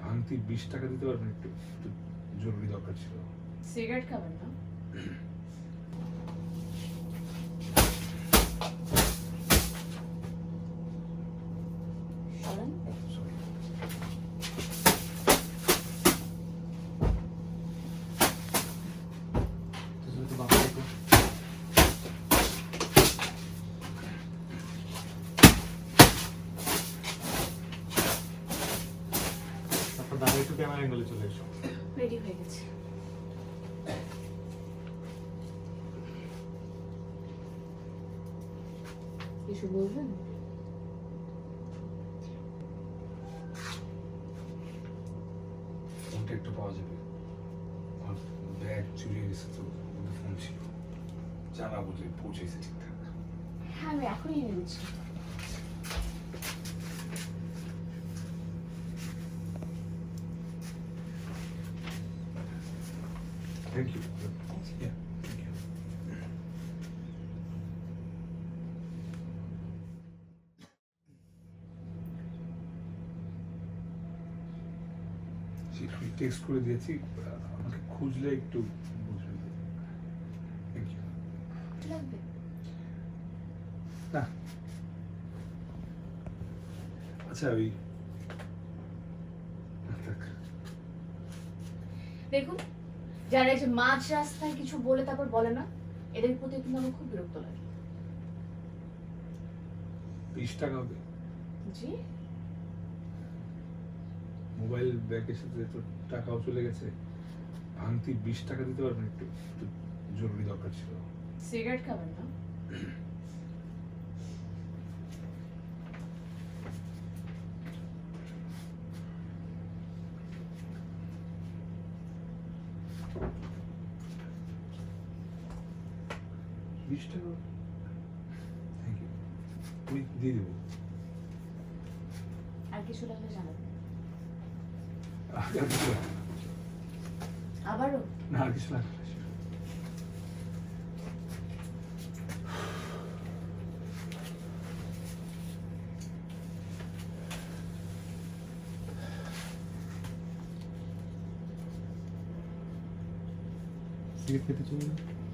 ভাঙতি বিশ টাকা দিতে পারবেন একটু একটু জরুরি দরকার ছিল। সিগারেট খাবেন না সরেন। সরি তারপর দাঁড়িয়ে একটু ক্যামেরা অ্যাঙ্গেলে চলে এসো। রেডি হয়ে গেছে। কিছু বলবেন? ফোনটা একটু পাওয়া যাবে। আমার ব্যাগ চুরি হয়ে গেছে তো ফোন ছিল। জানাব যে পৌঁছেছে ঠিকঠাক। হ্যাঁ আমি এখনই এনে দিচ্ছি thank you Yeah, thank you. আমি টেক্সট করে দিয়েছি আমাকে খুঁজলে একটু বুঝবেন থ্যাংক ইউ না। আচ্ছা ওই দেখুন যারা এই যে মাঝ রাস্তায় কিছু বলে তারপর বলে না এদের প্রতি কিন্তু আমার খুব বিরক্ত লাগে। বিশ টাকা হবে। জি। মোবাইল ব্যাগের সাথে তো টাকাও চলে গেছে। ভাঙতি বিশ টাকা দিতে পারবেন একটু একটু জরুরি দরকার ছিল। সিগারেট খাবেন না? বিশ টাকা আমি দিয়ে দেবো। আর কিছু লাগলে না। আবারও? না আর কিছু লাগবে না। সিগারেট খেতে চলে যাও